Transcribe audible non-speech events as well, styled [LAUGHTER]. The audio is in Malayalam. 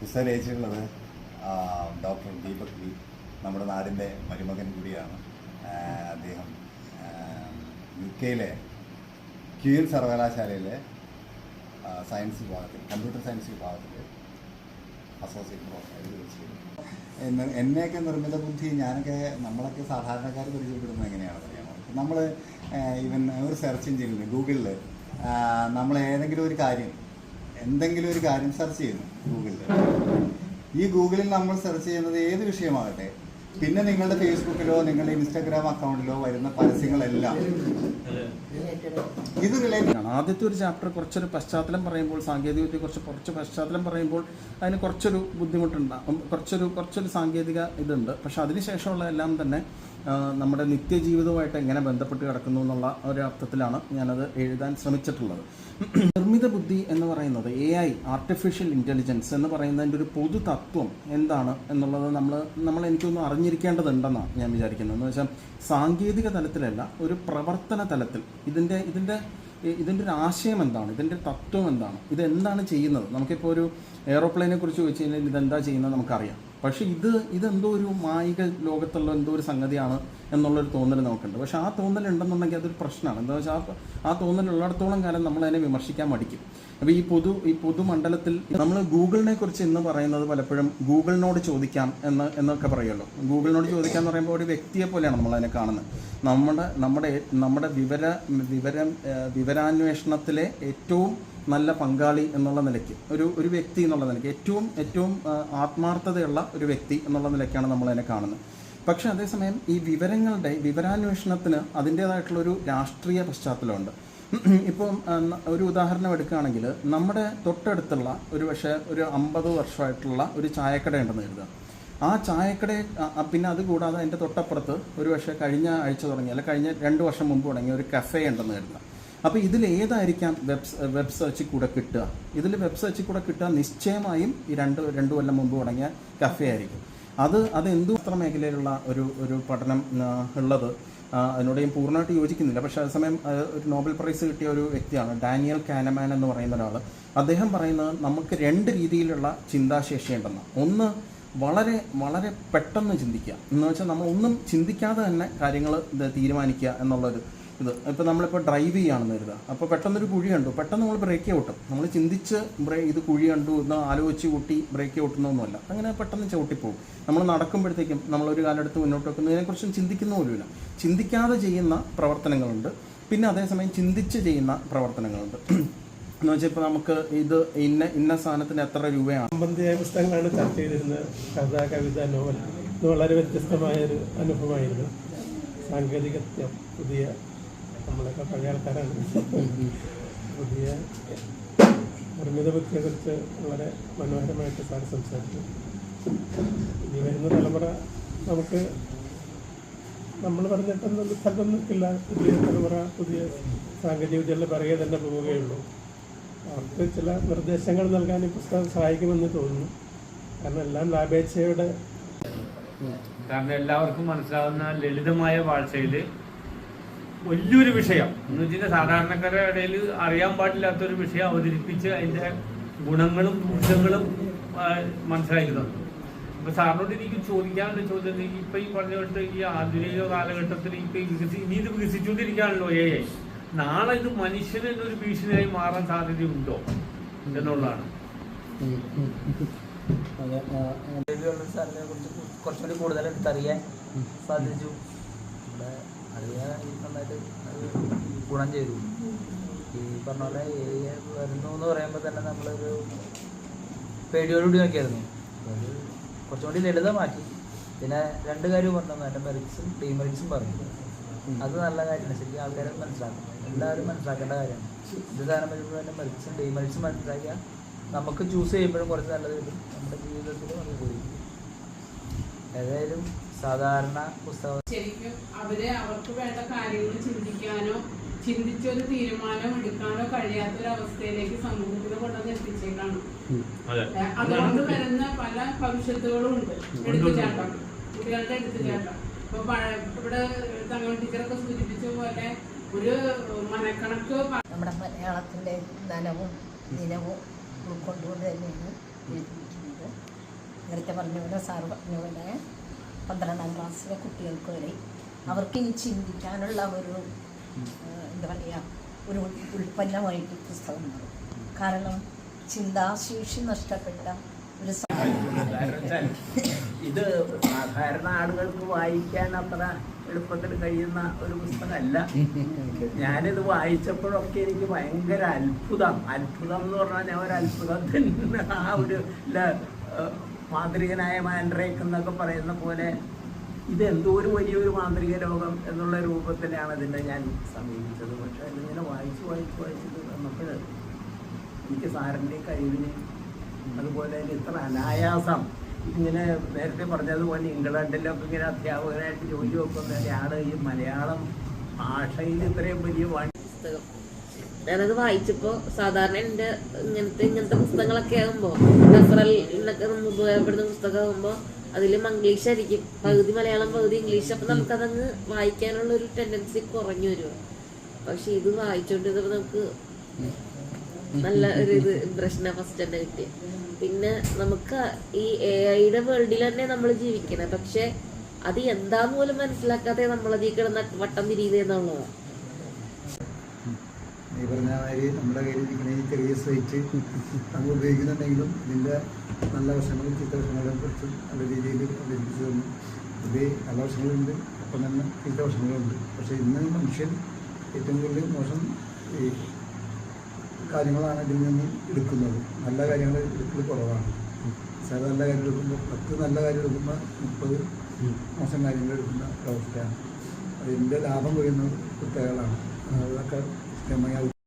പുസ്തകം രചിച്ചിട്ടുള്ളത് ഡോക്ടർ ദീപക് വി നമ്മുടെ നാടിന്റെ മരുമകൻ കൂടിയാണ്. അദ്ദേഹം യു കെയിലെ ക്യൂൽ സർവകലാശാലയിലെ സയൻസ് വിഭാഗത്തിൽ കമ്പ്യൂട്ടർ സയൻസ് വിഭാഗത്തിൽ അസോസിയേറ്റ് പ്രൊഫസർ എന്നെ എന്നെയൊക്കെ നിർമ്മിത ബുദ്ധി ഞാനൊക്കെ നമ്മളൊക്കെ സാധാരണക്കാർ പരിചയപ്പെടുന്നത് എങ്ങനെയാണെന്ന് അറിയാമോ? നമ്മൾ ഈവൻ ഒരു സെർച്ച് എഞ്ചിനിൽ ഗൂഗിളിൽ നമ്മൾ ഏതെങ്കിലും ഒരു കാര്യം എന്തെങ്കിലും ഒരു കാര്യം സെർച്ച് ചെയ്യുന്നു ഗൂഗിളിൽ ഈ ഗൂഗിളിൽ നമ്മൾ സെർച്ച് ചെയ്യുന്നത് ഏത് വിഷയമാകട്ടെ പിന്നെ നിങ്ങളുടെ ഫേസ്ബുക്കിലോ നിങ്ങളുടെ ഇൻസ്റ്റാഗ്രാം അക്കൗണ്ടിലോ വരുന്ന പരസ്യങ്ങളെല്ലാം ഇത് റിലേറ്റഡ് ആണ്. ആദ്യത്തെ ഒരു ചാപ്റ്റർ കുറച്ചൊരു പശ്ചാത്തലം പറയുമ്പോൾ സാങ്കേതികവിദ്യ കുറച്ച് കുറച്ച് പശ്ചാത്തലം പറയുമ്പോൾ അതിന് കുറച്ചൊരു ബുദ്ധിമുട്ടുണ്ടാകും കുറച്ചൊരു കുറച്ചൊരു സാങ്കേതിക ഇതുണ്ട്. പക്ഷെ അതിനുശേഷമുള്ള എല്ലാം തന്നെ നമ്മുടെ നിത്യജീവിതവുമായിട്ട് എങ്ങനെ ബന്ധപ്പെട്ട് കിടക്കുന്നു എന്നുള്ള ഒരു അർത്ഥത്തിലാണ് ഞാനത് എഴുതാൻ ശ്രമിച്ചിട്ടുള്ളത്. [CLEARS THROAT] നിർമ്മിത ബുദ്ധി എന്ന് പറയുന്നത് എ ഐ ആർട്ടിഫിഷ്യൽ ഇന്റലിജൻസ് എന്ന് പറയുന്നതിന്റെ ഒരു പൊതു തത്വം എന്താണ് എന്നുള്ളത് നമ്മൾ നമ്മൾ എനിക്കൊന്ന് അറിഞ്ഞിരിക്കേണ്ടതുണ്ടെന്നാണ് ഞാൻ വിചാരിക്കുന്നത്. എന്ന് വെച്ചാൽ സാങ്കേതിക തലത്തിലല്ല ഒരു പ്രവർത്തന തലത്തിൽ. ഇതിന്റെ ഇതിന്റെ ഇതിന്റെ ഒരു ആശയം എന്താണ്? ഇതിന്റെ തത്വം എന്താണ്? ഇത് എന്താണ് ചെയ്യുന്നത്? നമുക്കിപ്പോൾ ഒരു എയ്റോപ്ലെയിനെ കുറിച്ച് ചോദിച്ചു കഴിഞ്ഞാൽ ഇതെന്താ ചെയ്യുന്നത് നമുക്കറിയാം. പക്ഷേ ഇത് ഇതെന്തോ ഒരു മായിക ലോകത്തുള്ള എന്തോ ഒരു സംഗതിയാണ് എന്നുള്ളൊരു തോന്നൽ നമുക്കുണ്ട്. പക്ഷേ ആ തോന്നൽ ഉണ്ടെന്നുണ്ടെങ്കിൽ അതൊരു പ്രശ്നമാണ്. എന്താ വെച്ചാൽ ആ- തോന്നൽ ഉള്ളിടത്തോളം കാലം നമ്മൾ അതിനെ വിമർശിക്കാൻ മടിക്കും. അപ്പോൾ ഈ പൊതു ഈ പൊതുമണ്ഡലത്തിൽ നമ്മൾ ഗൂഗിളിനെ കുറിച്ച് ഇന്ന് പറയുന്നത് പലപ്പോഴും ഗൂഗിളിനോട് ചോദിക്കാം എന്ന് എന്നൊക്കെ പറയുമല്ലോ ഗൂഗിളിനോട് ചോദിക്കാം എന്ന് പറയുമ്പോൾ ഒരു വ്യക്തിയെ പോലെയാണ് നമ്മൾ അതിനെ കാണുന്നത്. നമ്മുടെ നമ്മുടെ നമ്മുടെ വിവര വിവരം വിവരാന്വേഷണത്തിലെ ഏറ്റവും നല്ല പങ്കാളി എന്നുള്ള നിലയ്ക്ക് ഒരു ഒരു വ്യക്തി എന്നുള്ള നിലയ്ക്ക് ഏറ്റവും ഏറ്റവും ആത്മാർത്ഥതയുള്ള ഒരു വ്യക്തി എന്നുള്ള നിലയ്ക്കാണ് നമ്മൾ അതിനെ കാണുന്നത്. പക്ഷേ അതേസമയം ഈ വിവരങ്ങളുടെ വിവരാന്വേഷണത്തിന് അതിന്റേതായിട്ടുള്ളൊരു രാഷ്ട്രീയ പശ്ചാത്തലമുണ്ട്. ഇപ്പം ഒരു ഉദാഹരണം എടുക്കുകയാണെങ്കിൽ നമ്മുടെ തൊട്ടടുത്തുള്ള ഒരു പക്ഷേ ഒരു അമ്പത് വർഷമായിട്ടുള്ള ഒരു ചായക്കട ഉണ്ടെന്ന് കരുതുക. ആ ചായക്കട പിന്നെ അത് കൂടാതെ അതിന്റെ തൊട്ടപ്പുറത്ത് ഒരു പക്ഷേ കഴിഞ്ഞ ആഴ്ച തുടങ്ങി അല്ല കഴിഞ്ഞ രണ്ട് വർഷം മുമ്പ് തുടങ്ങിയ ഒരു കഫേ ഉണ്ടെന്ന് കരുതുക. അപ്പോൾ ഇതിൽ ഏതായിരിക്കാം വെബ് വെബ് സെർച്ചിൽ കൂടെ കിട്ടുക? ഇതിൽ വെബ് സെർച്ചിൽ കൂടെ കിട്ടുക നിശ്ചയമായും ഈ രണ്ട് രണ്ട് കൊല്ലം മുമ്പ് തുടങ്ങിയ കഫേ ആയിരിക്കും. അത് അത് എന്തു വസ്ത്ര മേഖലയിലുള്ള ഒരു ഒരു പഠനം ഉള്ളത്? അതിനോട് ഞാൻ പൂർണമായിട്ട് യോജിക്കുന്നില്ല. പക്ഷേ അതേസമയം ഒരു നോബൽ പ്രൈസ് കിട്ടിയ ഒരു വ്യക്തിയാണ് ഡാനിയൽ കാനമാൻ എന്ന് പറയുന്ന ഒരാൾ അദ്ദേഹം പറയുന്നത് നമുക്ക് രണ്ട് രീതിയിലുള്ള ചിന്താശേഷി ഉണ്ടെന്ന്. ഒന്ന് വളരെ വളരെ പെട്ടെന്ന് ചിന്തിക്കുക. എന്ന് വെച്ചാൽ നമ്മൾ ഒന്നും ചിന്തിക്കാതെ തന്നെ കാര്യങ്ങൾ തീരുമാനിക്കുക എന്നുള്ളൊരു ഇത്. ഇപ്പോൾ നമ്മളിപ്പോൾ ഡ്രൈവ് ചെയ്യുകയാണെന്ന് കരുതുക. അപ്പോൾ പെട്ടെന്നൊരു കുഴി കണ്ടു. പെട്ടെന്ന് നമ്മൾ ബ്രേക്ക് ഔട്ടും നമ്മൾ ചിന്തിച്ച് ബ്രേ ഇത് കുഴി കണ്ടു എന്ന് ആലോചിച്ച് കൂട്ടി ബ്രേക്ക് ഔട്ടുന്നൊന്നുമല്ല അങ്ങനെ പെട്ടെന്ന് ചവിട്ടിപ്പോകും. നമ്മൾ നടക്കുമ്പോഴത്തേക്കും നമ്മളൊരു കാലെടുത്ത് മുന്നോട്ട് വെക്കുന്നതിനെക്കുറിച്ചും ചിന്തിക്കുന്ന പോലുമില്ല. ചിന്തിക്കാതെ ചെയ്യുന്ന പ്രവർത്തനങ്ങളുണ്ട്. പിന്നെ അതേസമയം ചിന്തിച്ച് ചെയ്യുന്ന പ്രവർത്തനങ്ങളുണ്ട്. എന്ന് വെച്ചാൽ ഇപ്പോൾ നമുക്ക് ഇത് ഇന്ന ഇന്ന സാധനത്തിന് എത്ര രൂപയാണ്? സംബന്ധിയായ പുസ്തകങ്ങളാണ് ചർച്ച ചെയ്തിരുന്നത്. കഥ കവിത നോവൽ. ഇത് വളരെ വ്യത്യസ്തമായ ഒരു അനുഭവമായിരുന്നു. സാങ്കേതികത്വം പുതിയ നമ്മളൊക്കെ പഴയ ആൾക്കാരാണ് പുതിയ നിർമ്മിത ബുദ്ധിയെക്കുറിച്ച് വളരെ മനോഹരമായിട്ട് സാർ സംസാരിച്ചു. ഇനി വരുന്ന തലമുറ നമുക്ക് നമ്മൾ പറഞ്ഞിട്ടൊന്നും സ്ഥലം നിൽക്കില്ല പുതിയ തലമുറ പുതിയ സാങ്കേതിക വിദ്യകളുടെ പിറകെ തന്നെ പോവുകയുള്ളൂ. അവർക്ക് ചില നിർദ്ദേശങ്ങൾ നൽകാൻ ഈ പുസ്തകം സഹായിക്കുമെന്ന് തോന്നുന്നു. കാരണം എല്ലാം ലാഭേച്ഛയുടെ കാരണം എല്ലാവർക്കും മനസ്സിലാവുന്ന ലളിതമായ ഭാഷയിൽ വലിയൊരു വിഷയം. എന്ന് വെച്ചാൽ സാധാരണക്കാരുടെ ഇടയിൽ അറിയാൻ പാടില്ലാത്തൊരു വിഷയം അവതരിപ്പിച്ച് അതിന്റെ ഗുണങ്ങളും ദൂഷ്യങ്ങളും മനസ്സിലാക്കി തന്നു. അപ്പൊ സാറിനോട് എനിക്ക് ചോദിക്കാനുള്ള ചോദ്യം ഇപ്പൊ ഈ പറഞ്ഞ കൊണ്ട് ഈ ആധുനിക കാലഘട്ടത്തിൽ ഇപ്പൊ വികസി ഇനി ഇത് വികസിച്ചുകൊണ്ടിരിക്കുകയാണല്ലോ എ ഐ നാളെ ഇത് മനുഷ്യന് ഒരു ഭീഷണിയായി മാറാൻ സാധ്യതയുണ്ടോ എന്നുള്ളതാണ്. സാറിനെ കുറിച്ച് കുറച്ചുകൂടി കൂടുതൽ എടുത്തറിയാൻ സാധിച്ചു. നന്നായിട്ട് ഗുണം ചെയ്തു. ഈ പറഞ്ഞ പോലെ AI വരുന്നു എന്ന് പറയുമ്പോൾ തന്നെ നമ്മളൊരു പേടിയോടുകൂടി നോക്കിയായിരുന്നു. അത് കുറച്ചുകൂടി ലളിതമാക്കി. പിന്നെ രണ്ട് കാര്യം പറഞ്ഞു എന്റെ മെറിറ്റ്സും ഡീമെറിറ്റ്സും പറഞ്ഞു. അത് നല്ല കാര്യമാണ്. ശരിക്കും ആൾക്കാരെ മനസ്സിലാക്കും. എല്ലാവരും മനസ്സിലാക്കേണ്ട കാര്യമാണ്. ഇത് സാധനം വരുമ്പോൾ തന്നെ മെറിറ്റ്സും ഡീമെറിറ്റ്സും മനസ്സിലാക്കിയാൽ നമുക്ക് ചൂസ് ചെയ്യുമ്പോഴും കുറച്ച് നല്ലത് കിട്ടും. നമ്മുടെ ജീവിതത്തിൽ നമുക്ക് ഉപയോഗിക്കും ഏതായാലും സാധാരണ പുസ്തകം ശരിക്കും അവർ അവർക്ക് വേണ്ട കാര്യങ്ങൾ ചിന്തിക്കാനോ ചിന്തിച്ചൊരു തീരുമാനം എടുക്കാനോ കഴിയാത്തൊരവസ്ഥയിലേക്ക് സമൂഹത്തിൽ കൊണ്ടുവന്ന് എത്തിച്ചേക്കാണ്. അതുകൊണ്ട് വരുന്ന പല ഭവിഷ്യത്തുകളും ഉണ്ട്. എടുത്തുചാട്ടം. കുട്ടികളുടെ എടുത്തുചാട്ടം. ഇപ്പൊ ഇവിടെ തങ്ങൾ ടീച്ചറൊക്കെ സൂചിപ്പിച്ച പോലെ ഒരു മനക്കണക്ക് നമ്മുടെ മലയാളത്തിന്റെ നനവും ദിനവും ഉൾക്കൊണ്ടുകൊണ്ട് തന്നെയാണ് എഴുതിയിരിക്കുന്നത്. നേരത്തെ പറഞ്ഞ പോലെ സാർ പറഞ്ഞ പോലെ പന്ത്രണ്ടാം ക്ലാസ്സിലെ കുട്ടികൾക്ക് വരെ അവർക്ക് ഇനി ചിന്തിക്കാനുള്ള ഒരു എന്താ പറയുക ഒരു ഉൽപ്പന്നമായിട്ട് പുസ്തകം മാറും. കാരണം ചിന്താശേഷി നഷ്ടപ്പെട്ട ഒരു ഇത് സാധാരണ ആളുകൾക്ക് വായിക്കാൻ അത്ര എളുപ്പത്തിൽ കഴിയുന്ന ഒരു പുസ്തകമല്ല. ഞാനിത് വായിച്ചപ്പോഴൊക്കെ എനിക്ക് ഭയങ്കര അത്ഭുതം. അത്ഭുതം എന്ന് പറഞ്ഞാൽ ഞാൻ ഒരു അത്ഭുതത്തിൽ ആ ഒരു മാന്ത്രികനായ മാൻഡ്രേക്ക് എന്നൊക്കെ പറയുന്ന പോലെ ഇതെന്തോ ഒരു വലിയൊരു മാന്ത്രിക ലോകം എന്നുള്ള രൂപത്തിലാണ് ഇതിനെ ഞാൻ സമീപിച്ചത്. പക്ഷെ അതിങ്ങനെ വായിച്ച് വായിച്ച് വായിച്ചിട്ട് വന്നപ്പോൾ എനിക്ക് സാറിന്റെ കഴിവിന് അതുപോലെ ഇത്ര അനായാസം ഇങ്ങനെ നേരത്തെ പറഞ്ഞതുപോലെ ഇംഗ്ലണ്ടിലൊക്കെ ഇങ്ങനെ അധ്യാപകനായിട്ട് ജോലി വെക്കുന്ന ഒരാൾ ഈ മലയാളം ഭാഷയിൽ ഇത്രയും വലിയ പുസ്തകം ഞാനത് വായിച്ചപ്പോ സാധാരണ എന്റെ ഇങ്ങനത്തെ ഇങ്ങനത്തെ പുസ്തകങ്ങളൊക്കെ ആകുമ്പോ റഫറൽ എന്നൊക്കെ ഉപയോഗപ്പെടുന്ന ഉപയോഗപ്പെടുന്ന പുസ്തകമാകുമ്പോ അതിൽ മംഗ്ലീഷ് ആയിരിക്കും. പകുതി മലയാളം പകുതി ഇംഗ്ലീഷ്. അപ്പൊ നമുക്കതങ്ങ് വായിക്കാനുള്ള ഒരു ടെൻഡൻസി കുറഞ്ഞു വരും പക്ഷെ ഇത് വായിച്ചോണ്ടിരുന്നപ്പോ നമുക്ക് നല്ല ഒരു ഇത് ഇംപ്രഷനാ ഫസ്റ്റ് തന്നെ കിട്ടിയ. പിന്നെ നമുക്ക് ഈ എ ഐയുടെ വേൾഡിൽ തന്നെ നമ്മൾ ജീവിക്കണം. പക്ഷെ അത് എന്താന്ന് പോലും മനസ്സിലാക്കാതെ നമ്മളതീ കിടന്ന വട്ടം തിരിയുന്നതെന്നുള്ളതാണ് ഈ പറഞ്ഞ മാതിരി നമ്മുടെ കയ്യിൽ ഇങ്ങനെ ഈ ചെറിയ സൈറ്റ് നമ്മൾ ഉപയോഗിക്കുന്നുണ്ടെങ്കിലും ഇതിന്റെ നല്ല വശങ്ങളും ചീത്ത കുറിച്ചും നല്ല രീതിയിൽ അവതരിപ്പിച്ചു തന്നു. ഇത് നല്ല വശങ്ങളുണ്ട് ഒപ്പം തന്നെ ചീത്ത വശങ്ങളുണ്ട്. പക്ഷേ ഇന്ന് മനുഷ്യൻ ഏറ്റവും കൂടുതൽ മോശം ഈ കാര്യങ്ങളാണ് ഇതിൽ നിന്ന് എടുക്കുന്നത്. നല്ല കാര്യങ്ങൾ എടുക്കൽ കുറവാണ്. ചില നല്ല കാര്യം എടുക്കുമ്പോൾ പത്ത് നല്ല കാര്യം എടുക്കുമ്പോൾ മുപ്പത് മോശം കാര്യങ്ങൾ എടുക്കുന്ന ഒരവസ്ഥയാണ് അതിന്റെ ലാഭം കൊയ്യുന്നത് കുട്ടികളാണ്. അതൊക്കെ Até amanhã.